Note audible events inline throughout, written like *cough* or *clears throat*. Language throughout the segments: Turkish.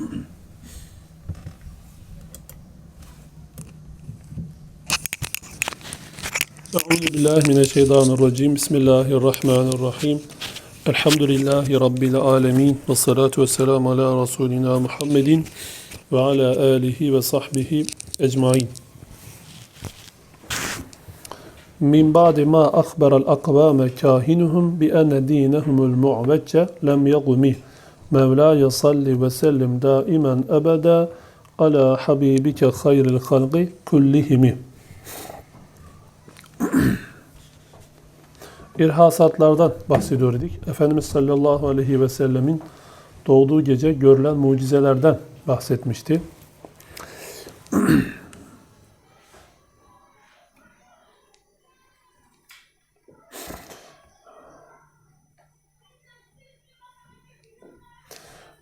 Euzu billahi mineşşeytanirracim. Bismillahirrahmanirrahim. Elhamdülillahi rabbil alamin ve salatu vesselam ala rasulina Muhammedin ve ala alihi ve sahbihi ecmaîn. Min ba'di ma akhbara al-aqwame kahinuhum bi enne dinahumul mu'vecce lem yagmih. Mevlaya salli ve sellim daimen ebede ala habibike hayril halqi kullihimi. İrhasatlardan bahsediyor idik. Efendimiz sallallahu aleyhi ve sellemin doğduğu gece görülen mucizelerden bahsetmişti.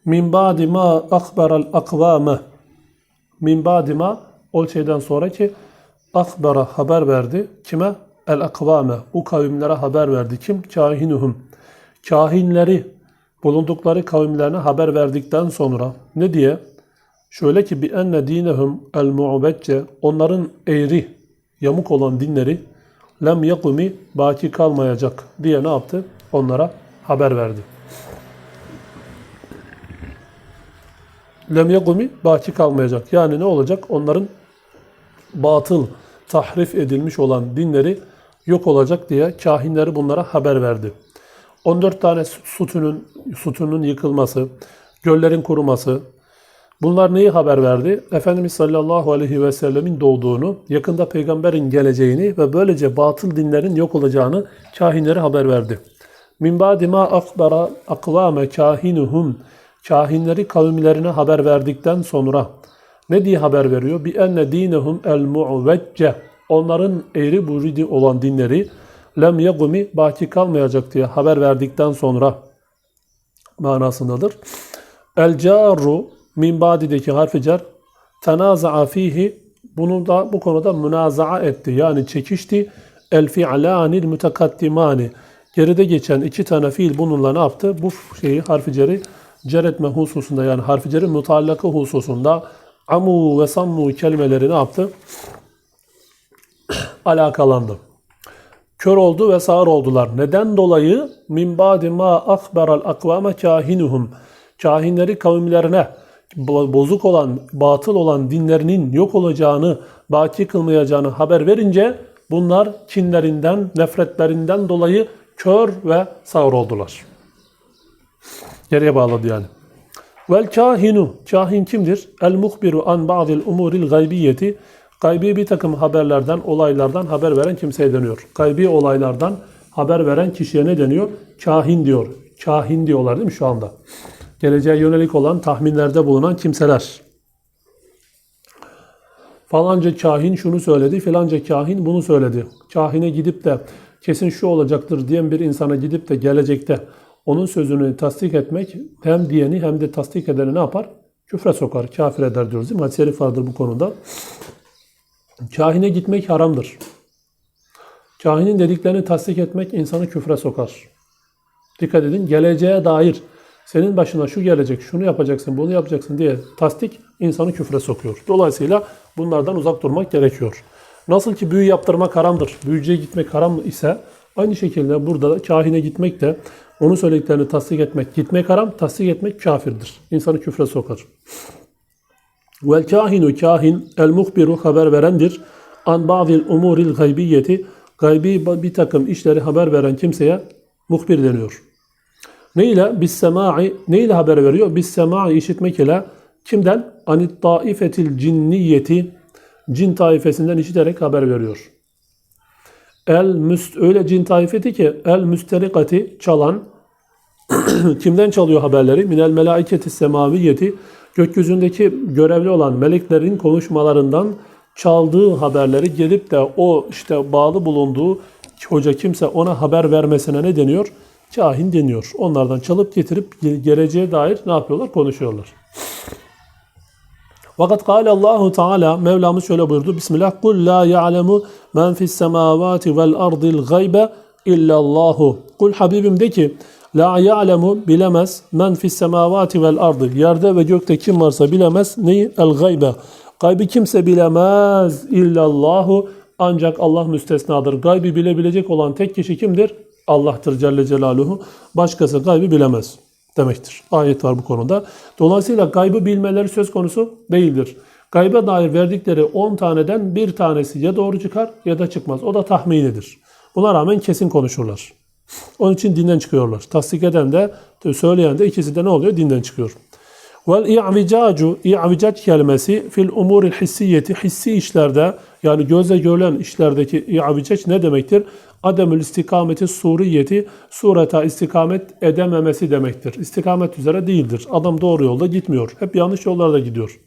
Min ba'di ma akberal akvame Min ba'di ma o şeyden sonra ki akbara haber verdi. Kime? El akvame. Bu kavimlere haber verdi. Kim? Kahinuhum. Kahinleri bulundukları kavimlerine haber verdikten sonra ne diye? Şöyle ki bi enne dinehum el mu'becce onların eğri, yamuk olan dinleri lem yakumi baki kalmayacak diye ne yaptı? Onlara haber verdi. Lem yakumi baki kalmayacak. Yani ne olacak? Onların batıl, tahrif edilmiş olan dinleri yok olacak diye kahinleri bunlara haber verdi. 14 tane sütunun, sütunun yıkılması, göllerin kuruması, bunlar neyi haber verdi? Efendimiz sallallahu aleyhi ve sellemin doğduğunu, yakında peygamberin geleceğini ve böylece batıl dinlerin yok olacağını kahinleri haber verdi. Min ba'di akbara akvame kahinuhum kahinleri kavimlerine haber verdikten sonra ne diye haber veriyor? Bi enne dinehum el mu'vecce onların eğri buridi olan dinleri lem yegumi baki kalmayacak diye haber verdikten sonra manasındadır. El caru min badideki harfi cer tenaza'a fihi bunu da bu konuda münazaa etti. Yani çekişti. El fi'lanil mütekaddimani geride geçen iki tane fiil bununla ne yaptı? Bu şeyi harfi ceri cer etme hususunda yani harfi cerin mutallakı hususunda amu ve sammu kelimeleri ne yaptı? *clears throat* Alakalandı. Kör oldu ve sağır oldular. Neden dolayı? Min ba'di ma akberal akvame kahinuhum. Kahinleri kavimlerine bozuk olan, batıl olan dinlerinin yok olacağını, baki kılmayacağını haber verince bunlar kinlerinden, nefretlerinden dolayı kör ve sağır oldular. Geriye bağladı yani. Vel kahinu, kahin kimdir? El muhbiru an ba'dil umuril gaybiyeti. Gaybi bir takım haberlerden, olaylardan haber veren kimseye deniyor. Gaybi olaylardan haber veren kişiye ne deniyor? Kahin diyor. Kahin diyorlar değil mi şu anda? Geleceğe yönelik olan tahminlerde bulunan kimseler. Falanca kahin şunu söyledi, filanca kahin bunu söyledi. Kahine gidip de kesin şu olacaktır diyen bir insana gidip de gelecekte onun sözünü tasdik etmek hem diyeni hem de tasdik edeni ne yapar? Küfre sokar, kafir eder diyoruz değil mi? Hadis-i şerif vardır bu konuda. Kahine gitmek haramdır. Kahinin dediklerini tasdik etmek insanı küfre sokar. Dikkat edin, geleceğe dair senin başına şu gelecek, şunu yapacaksın, bunu yapacaksın diye tasdik insanı küfre sokuyor. Dolayısıyla bunlardan uzak durmak gerekiyor. Nasıl ki büyü yaptırmak haramdır, büyücüye gitmek haram ise aynı şekilde burada da kahine gitmek de onun söylediklerini tasdik etmek, gitmek haram, tasdik etmek kafirdir. İnsanı küfre sokar. Vel kahinu kahin el muhbiru haber verendir. An bazil umuril gaybiyeti gaybi bir takım işleri haber veren kimseye muhbir deniyor. Ne ile? Bis semai ne ile haber veriyor? Bis semai işitmek ile kimden? Anit taifetil cinniyeti cin taifesinden işiterek haber veriyor. El müst öyle cin taifeti ki el müsterikati çalan *clears throat* kimden çalıyor haberleri? Minel melaiketi semaviyeti gökyüzündeki görevli olan meleklerin konuşmalarından çaldığı haberleri gelip de o işte bağlı bulunduğu hoca kimse ona haber vermesine ne deniyor? Kahin deniyor. Onlardan çalıp getirip geleceğe dair ne yapıyorlar? Konuşuyorlar. Fakat kâle Allahu Teala Mevlamız şöyle buyurdu. Bismillah. Kul la ya'lemu men fis semavati vel ardil gaybe illallahu. Kul Habibim de ki La ya'lemu bilemez men fis semavati vel ardı. Yerde ve gökte kim varsa bilemez. Neyi? El gaybe. Gaybı kimse bilemez illallahu ancak Allah müstesnadır. Gaybı bilebilecek olan tek kişi kimdir? Allah'tır Celle Celaluhu. Başkası gaybı bilemez demektir. Ayet var bu konuda. Dolayısıyla gaybı bilmeleri söz konusu değildir. Gayba dair verdikleri 10 taneden bir tanesi ya doğru çıkar ya da çıkmaz. O da tahminidir. Buna rağmen kesin konuşurlar. Onun için dinden çıkıyorlar. Tasdik eden de söyleyen de ikisi de ne oluyor? Dinden çıkıyor. Vel i'vicacu, i'vicac kelimesi fil umuril hissiyeti, hissi işlerde yani gözle görülen işlerdeki i'vicac ne demektir? Ademül istikameti suriyeti, sureta istikamet edememesi demektir. İstikamet üzere değildir. Adam doğru yolda gitmiyor. Hep yanlış yollarda gidiyor.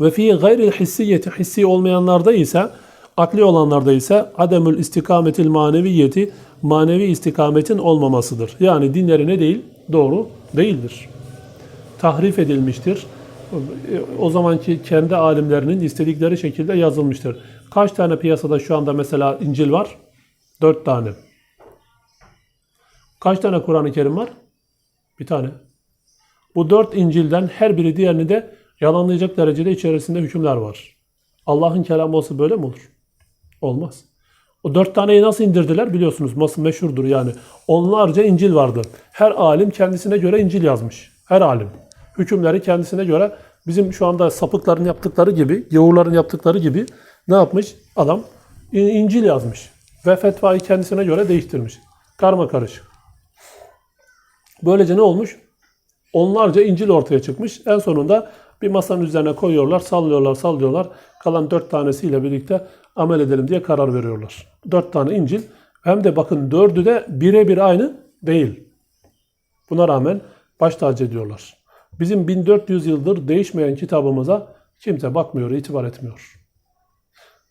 Ve fi gayril hissiyeti, hissi olmayanlarda ise, akli olanlarda ise ademül istikametil maneviyeti, manevi istikametin olmamasıdır. Yani dinleri ne değil? Doğru değildir tahrif edilmiştir. O zamanki kendi alimlerinin istedikleri şekilde yazılmıştır. Kaç tane piyasada şu anda mesela İncil var? Dört tane. Kaç tane Kur'an-ı Kerim var? Bir tane. Bu dört İncil'den her biri diğerini de yalanlayacak derecede içerisinde hükümler var. Allah'ın kelamı olsa böyle mi olur? Olmaz. O dört taneyi nasıl indirdiler biliyorsunuz. Nasıl meşhurdur yani. Onlarca İncil vardı. Her alim kendisine göre İncil yazmış. Her alim. Hükümleri kendisine göre bizim şu anda sapıkların yaptıkları gibi, gavurların yaptıkları gibi ne yapmış? Adam İncil yazmış. Ve fetvayı kendisine göre değiştirmiş. Karma karışık. Böylece ne olmuş? Onlarca İncil ortaya çıkmış. En sonunda bir masanın üzerine koyuyorlar, sallıyorlar, sallıyorlar. Kalan dört tanesiyle birlikte amel edelim diye karar veriyorlar. Dört tane İncil. Hem de bakın dördü de birebir aynı değil. Buna rağmen baş tacı ediyorlar. Bizim 1400 yıldır değişmeyen kitabımıza kimse bakmıyor, itibar etmiyor.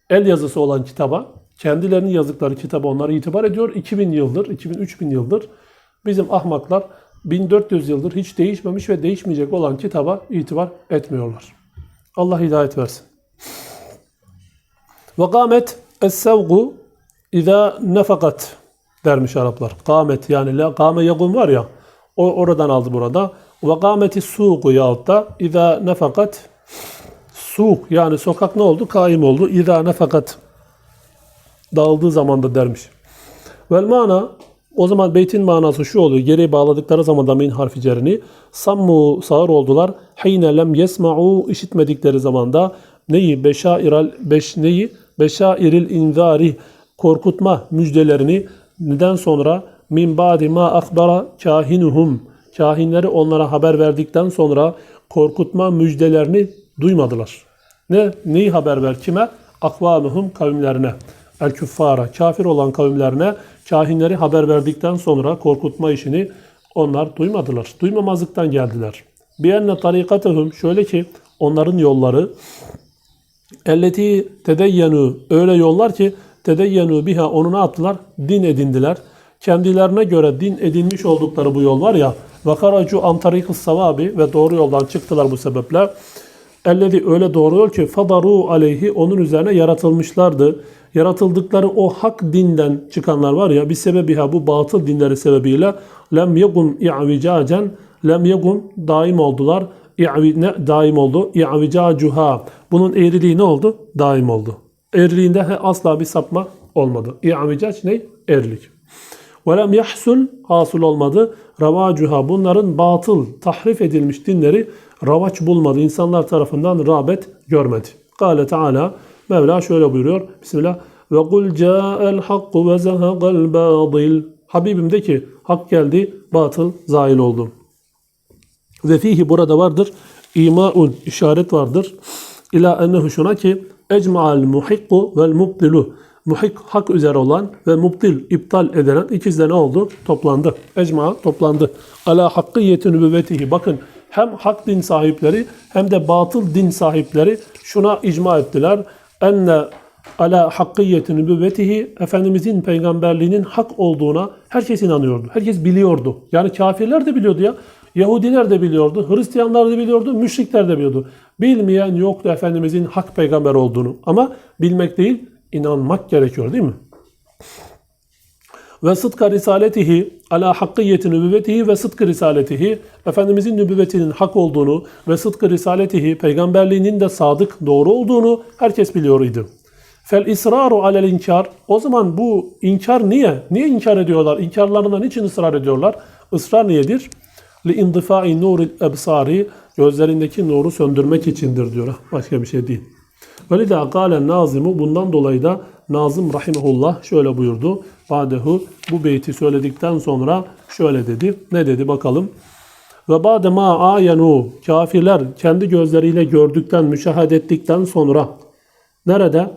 El yazısı olan kitaba, kendilerinin yazdıkları kitaba onlar itibar ediyor. 2000 yıldır, 2000-3000 yıldır bizim ahmaklar 1400 yıldır hiç değişmemiş ve değişmeyecek olan kitaba itibar etmiyorlar. Allah hidayet versin. Ve kâmet es-sevgu izâ nefakat dermiş Araplar. Kâmet yani la kâme yagum var ya o oradan aldı burada. Ve kâmeti suğu yahut da izâ nefakat suğuk yani sokak ne oldu? Kaim oldu. İzâ nefakat dağıldığı zaman da dermiş. Vel mana o zaman beytin manası şu oluyor. Geri bağladıkları zaman da min harfi cerini sammu sağır oldular. Hine lem yesma'u işitmedikleri zamanda neyi beşairal beş neyi beşairil inzari korkutma müjdelerini neden sonra min ba'di ma akbara kahinuhum kahinleri onlara haber verdikten sonra korkutma müjdelerini duymadılar. Ne neyi haber ver kime? Akvamuhum kavimlerine. El küffara kafir olan kavimlerine kahinleri haber verdikten sonra korkutma işini onlar duymadılar. Duymamazlıktan geldiler. Bir enne tarikatehum şöyle ki onların yolları elleti tedeyyenu öyle yollar ki tedeyyenu biha onu ne yaptılar? Din edindiler. Kendilerine göre din edinmiş oldukları bu yol var ya ve karacu an tarikis savabi ve doğru yoldan çıktılar bu sebeple. Ellezi öyle doğru yol ki fadaru aleyhi onun üzerine yaratılmışlardı. Yaratıldıkları o hak dinden çıkanlar var ya bir sebebiha bu batıl dinleri sebebiyle lem yegum i'vicacen lem yegum daim oldular. İ'vi, daim oldu? İ'vicacuha. Bunun eğriliği ne oldu? Daim oldu. Eğriliğinde asla bir sapma olmadı. İ'vicac ne? Eğrilik. Ve lem yahsul hasıl olmadı. Ravacuha bunların batıl, tahrif edilmiş dinleri ravaç bulmadı. İnsanlar tarafından rağbet görmedi. Kale Teala Mevla şöyle buyuruyor. Bismillah. Ve kul ca'el hakku ve zehaqal badil. Habibim de ki hak geldi, batıl zail oldu. Ve fihi burada vardır. İmaun işaret vardır. İla ennehu şuna ki ecma'al muhikku vel mubtilu. Muhik hak üzere olan ve mubtil iptal edilen ikisi de ne oldu? Toplandı. Ecma toplandı. Ala hakkiyeti nübüvvetihi. Bakın hem hak din sahipleri hem de batıl din sahipleri şuna icma ettiler. Enne ala hakkiyeti nübüvvetihi Efendimizin peygamberliğinin hak olduğuna herkes inanıyordu. Herkes biliyordu. Yani kafirler de biliyordu ya. Yahudiler de biliyordu, Hristiyanlar da biliyordu, müşrikler de biliyordu. Bilmeyen yoktu Efendimizin hak peygamber olduğunu. Ama bilmek değil, inanmak gerekiyor değil mi? Ve sıdka risaletihi ala hakkiyeti nübüvvetihi ve sıdkı risaletihi Efendimizin nübüvvetinin hak olduğunu ve sıdkı risaletihi peygamberliğinin de sadık doğru olduğunu herkes biliyor idi. Fel israru alel inkar. O zaman bu inkar niye? Niye inkar ediyorlar? İnkarlarından niçin ısrar ediyorlar? Israr niyedir? Li indifai nuril ebsari gözlerindeki nuru söndürmek içindir diyor. Başka bir şey değil. Ve de galen nazimu bundan dolayı da Nazım rahimehullah şöyle buyurdu. Badehu bu beyti söyledikten sonra şöyle dedi. Ne dedi bakalım. Ve bade ma ayenu kafirler kendi gözleriyle gördükten, müşahede ettikten sonra nerede?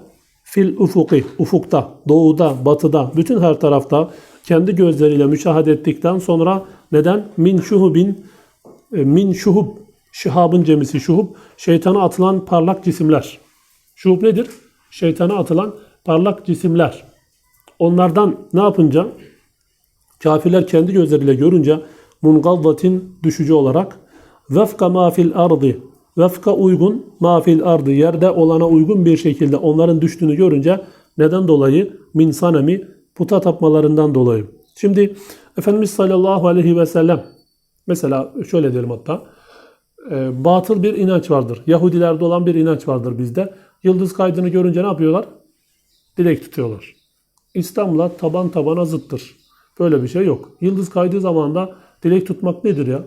Fil ufuki, ufukta, doğuda, batıda, bütün her tarafta kendi gözleriyle müşahede ettikten sonra neden? Min şuhubin, e, min şuhub, şihabın cemisi şuhub, şeytana atılan parlak cisimler. Şuhub nedir? Şeytana atılan parlak cisimler. Onlardan ne yapınca? Kafirler kendi gözleriyle görünce mungavvatin düşücü olarak vefka ma fil ardı vefka uygun ma fil ardı yerde olana uygun bir şekilde onların düştüğünü görünce neden dolayı min sanemi puta tapmalarından dolayı. Şimdi Efendimiz sallallahu aleyhi ve sellem mesela şöyle diyelim hatta e, batıl bir inanç vardır. Yahudilerde olan bir inanç vardır bizde. Yıldız kaydını görünce ne yapıyorlar? Dilek tutuyorlar. İslam'la taban tabana zıttır. Böyle bir şey yok. Yıldız kaydığı zaman da dilek tutmak nedir ya?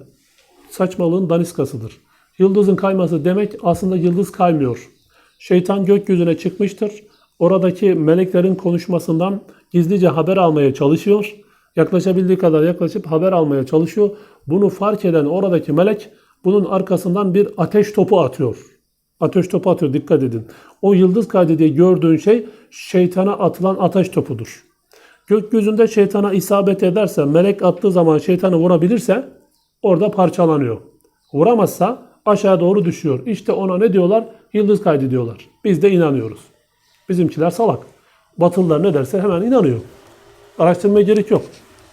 Saçmalığın daniskasıdır. Yıldızın kayması demek aslında yıldız kaymıyor. Şeytan gökyüzüne çıkmıştır. Oradaki meleklerin konuşmasından gizlice haber almaya çalışıyor. Yaklaşabildiği kadar yaklaşıp haber almaya çalışıyor. Bunu fark eden oradaki melek bunun arkasından bir ateş topu atıyor. Ateş topu atıyor dikkat edin. O yıldız kaydı diye gördüğün şey şeytana atılan ateş topudur. Gökyüzünde şeytana isabet ederse, melek attığı zaman şeytanı vurabilirse orada parçalanıyor. Vuramazsa aşağı doğru düşüyor. İşte ona ne diyorlar? Yıldız kaydı diyorlar. Biz de inanıyoruz. Bizimkiler salak. Batılılar ne derse hemen inanıyor. Araştırmaya gerek yok.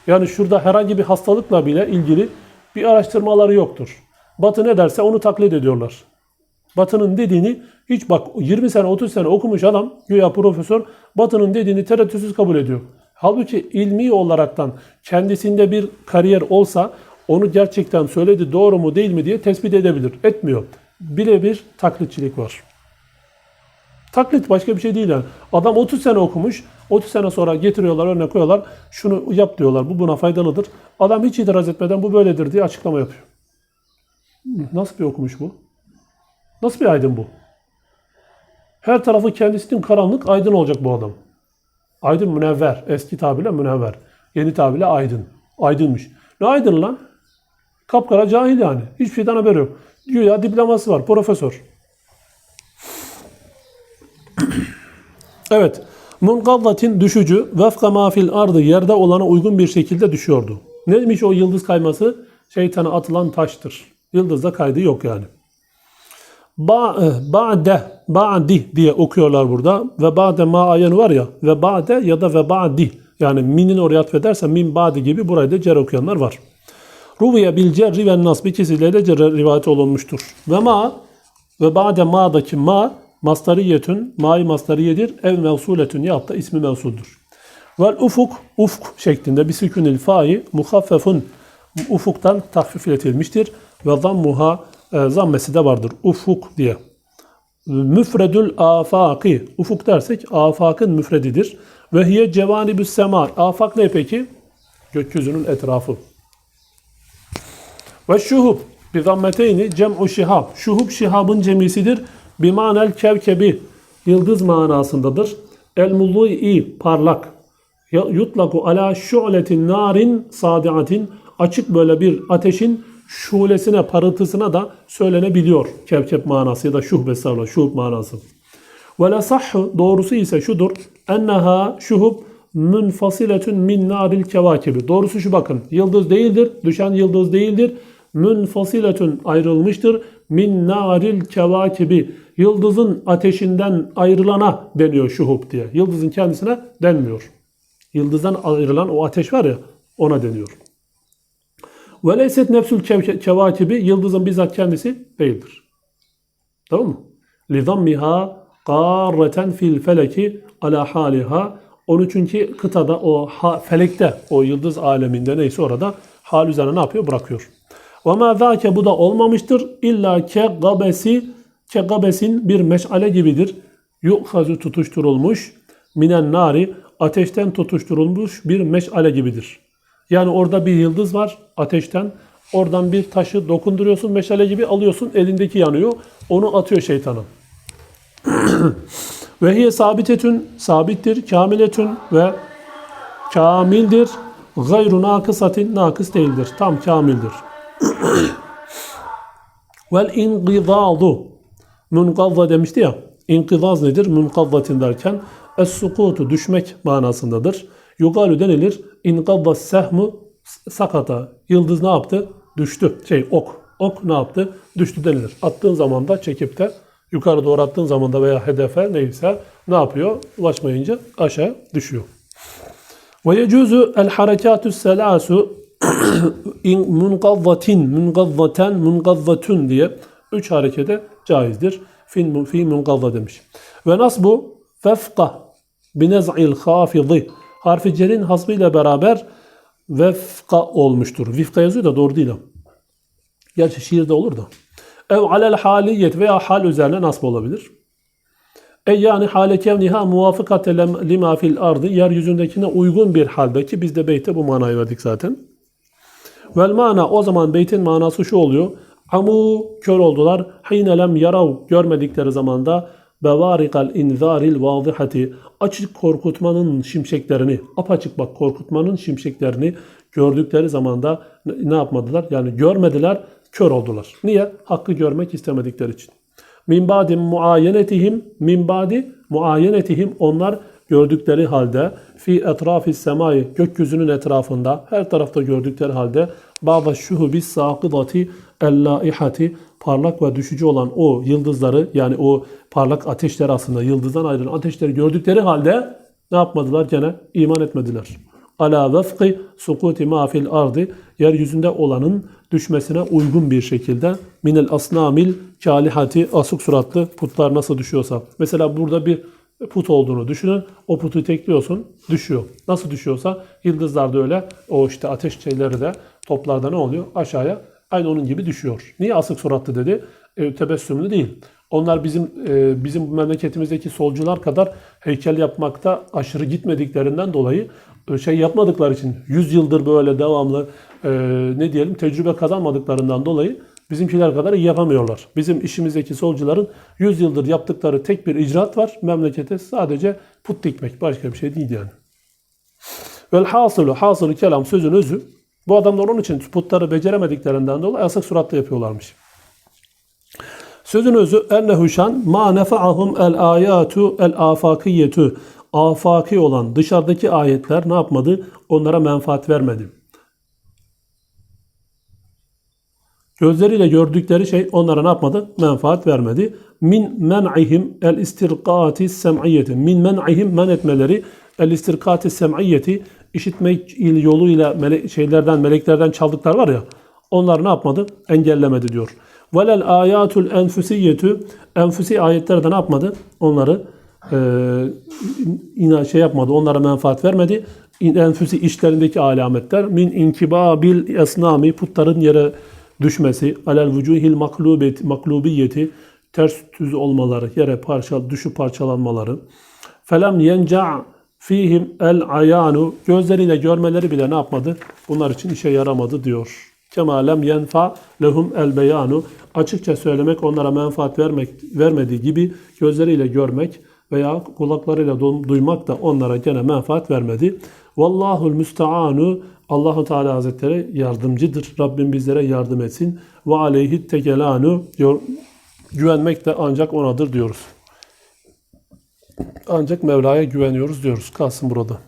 Yani şurada herhangi bir hastalıkla bile ilgili bir araştırmaları yoktur. Batı ne derse onu taklit ediyorlar. Batı'nın dediğini hiç bak 20 sene 30 sene okumuş adam güya profesör Batı'nın dediğini tereddütsüz kabul ediyor. Halbuki ilmi olaraktan kendisinde bir kariyer olsa onu gerçekten söyledi doğru mu değil mi diye tespit edebilir. Etmiyor. Birebir taklitçilik var. Taklit başka bir şey değil yani. Adam 30 sene okumuş. 30 sene sonra getiriyorlar önüne koyuyorlar. Şunu yap diyorlar. Bu buna faydalıdır. Adam hiç itiraz etmeden bu böyledir diye açıklama yapıyor. Nasıl bir okumuş bu? Nasıl bir aydın bu? Her tarafı kendisinin karanlık aydın olacak bu adam. Aydın münevver. Eski tabirle münevver. Yeni tabirle aydın. Aydınmış. Ne aydın lan? Kapkara cahil yani. Hiçbir şeyden haberi yok. Güya diploması var. Profesör. evet. Munkavvatin düşücü vefka mafil ardı yerde olana uygun bir şekilde düşüyordu. Neymiş o yıldız kayması? Şeytana atılan taştır. Yıldızda kaydı yok yani. Ba, e, ba'de, ba'di diye okuyorlar burada. Ve ba'de ma ayını var ya. Ve ba'de ya da ve ba'di. Yani minin oraya atfedersen min ba'di gibi burayı da cer okuyanlar var. Ruviye bil cerri ve nasb ikisiyle de cerre rivayet olunmuştur. Ve ma ve ba'de ma'daki ma mastariyetün, ma'i mastariyedir. Ev mevsuletün ya da ismi mevsuldur. Vel ufuk, ufk şeklinde bir sükünil fa'i muhaffefun ufuktan tahfifletilmiştir. Ve zammuha zammesi de vardır. Ufuk diye. Müfredül afaki. Ufuk dersek afakın müfredidir. Ve hiye cevanibüs sema. Afak ne peki? Gökyüzünün etrafı. Ve şuhub. Bir zammeteyni cem'u şihab. Şuhub şihabın cemisidir. Bimanel kevkebi. Yıldız manasındadır. El mullu'i parlak. Yutlaku ala şu'letin narin sadiatin. Açık böyle bir ateşin şulesine, parıltısına da söylenebiliyor. Kevkep manası ya da şuhbe sarla, şuhub manası. Ve la sahhu doğrusu ise şudur. Enneha şuhub münfasiletün min naril kevakibi. Doğrusu şu bakın. Yıldız değildir. Düşen yıldız değildir. Münfasiletün ayrılmıştır. Min naril kevakibi. Yıldızın ateşinden ayrılana deniyor şuhub diye. Yıldızın kendisine denmiyor. Yıldızdan ayrılan o ateş var ya ona deniyor. Ve leyset nefsül kevakibi yıldızın bizzat kendisi değildir. Tamam mı? Lidammiha qarreten fil feleki ala haliha 13. kıtada o ha, felekte o yıldız aleminde neyse orada hal üzerine ne yapıyor? Bırakıyor. Ve ma zâke bu da olmamıştır. İlla ke gabesi ke gabesin bir meşale gibidir. Yu'hazu tutuşturulmuş minen nari ateşten tutuşturulmuş bir meşale gibidir. Yani orada bir yıldız var ateşten. Oradan bir taşı dokunduruyorsun meşale gibi alıyorsun elindeki yanıyor. Onu atıyor şeytanın. *clears throat* ve hiye sabitetün sabittir, kamiletün ve kamildir. Gayru nakısatin nakıs değildir. Tam kamildir. *clears throat* Vel ingidadu munkazza demişti ya. İnkizaz nedir? Munkazzatin derken es-sukutu düşmek manasındadır. Yugalu denilir. İnkazza sehmu sakata. Yıldız ne yaptı? Düştü. Şey ok. Ok ne yaptı? Düştü denilir. Attığın zaman da çekip de yukarı doğru attığın zaman da veya hedefe neyse ne yapıyor? Ulaşmayınca aşağı düşüyor. Ve yecuzu el harekatü selasu *clears throat* in munkazzatin, munkazzaten, munkazzatun diye üç harekete caizdir. Fi, fi munkazza demiş. Ve nasbu fefka binez'il hafidi harfi cerin hasbıyla beraber vefka olmuştur. Vifka yazıyor da doğru değil. Gerçi şiirde olur da. Ev alel haliyet veya hal üzerine nasb olabilir. E yani hale kevniha muvafıkate lima fil ardı yeryüzündekine uygun bir haldeki biz de beyte bu manayı verdik zaten. Vel mana o zaman beytin manası şu oluyor. Amu kör oldular. Hine lem yarav görmedikleri zamanda bevarikal inzaril vazihati açık korkutmanın şimşeklerini apaçık bak korkutmanın şimşeklerini gördükleri zamanda ne ne yapmadılar? Yani görmediler, kör oldular. Niye? Hakkı görmek istemedikleri için. Min ba'di muayenetihim min ba'di muayenetihim onlar gördükleri halde fi etrafi semai gökyüzünün etrafında her tarafta gördükleri halde bazı şuhubi sakıdati ellaihati parlak ve düşücü olan o yıldızları yani o parlak ateşler aslında yıldızdan ayrılan ateşleri gördükleri halde ne yapmadılar gene iman etmediler. Ala vefki sukuti ma fil ardı yeryüzünde olanın düşmesine uygun bir şekilde minel asnamil kalihati asık suratlı putlar nasıl düşüyorsa. Mesela burada bir put olduğunu düşünün. O putu tekliyorsun düşüyor. Nasıl düşüyorsa yıldızlar da öyle. O işte ateş şeyleri de toplarda ne oluyor? Aşağıya aynı onun gibi düşüyor. Niye asık suratlı dedi? E, tebessümlü değil. Onlar bizim e, bizim memleketimizdeki solcular kadar heykel yapmakta aşırı gitmediklerinden dolayı e, şey yapmadıkları için 100 yıldır böyle devamlı e, ne diyelim tecrübe kazanmadıklarından dolayı bizimkiler kadar iyi yapamıyorlar. Bizim işimizdeki solcuların 100 yıldır yaptıkları tek bir icraat var. Memlekete sadece put dikmek. Başka bir şey değil yani. Vel hasılı, hasılı kelam sözün özü. Bu adamlar onun için putları beceremediklerinden dolayı asık suratlı yapıyorlarmış. Sözün özü ennehu şan ma nefa'ahum el ayatu el afakiyetu afaki olan dışarıdaki ayetler ne yapmadı? Onlara menfaat vermedi. Gözleriyle gördükleri şey onlara ne yapmadı? Menfaat vermedi. Min men'ihim el istirqati sem'iyeti. Min men'ihim men etmeleri el istirqati sem'iyeti işitmek yoluyla mele şeylerden meleklerden çaldıklar var ya onlar ne yapmadı? Engellemedi diyor. Velel ayatul enfusiyetu enfusi ayetler de ne yapmadı? Onları e, şey yapmadı. Onlara menfaat vermedi. Enfusi işlerindeki alametler min inkibabil esnami putların yere düşmesi, alel vücuhil maklubiyeti, maklubiyeti ters düz olmaları, yere parça düşüp parçalanmaları. Felem yenca fihim el ayanu gözleriyle görmeleri bile ne yapmadı? Bunlar için işe yaramadı diyor. Kema lem yenfa lehum el beyanu açıkça söylemek onlara menfaat vermek vermediği gibi gözleriyle görmek veya kulaklarıyla du- duymak da onlara gene menfaat vermedi. Vallahul müsteanu Allahu Teala Hazretleri yardımcıdır. Rabbim bizlere yardım etsin. Ve aleyhi tekelanu. Güvenmek de ancak onadır diyoruz. Ancak Mevla'ya güveniyoruz diyoruz. Kalsın burada.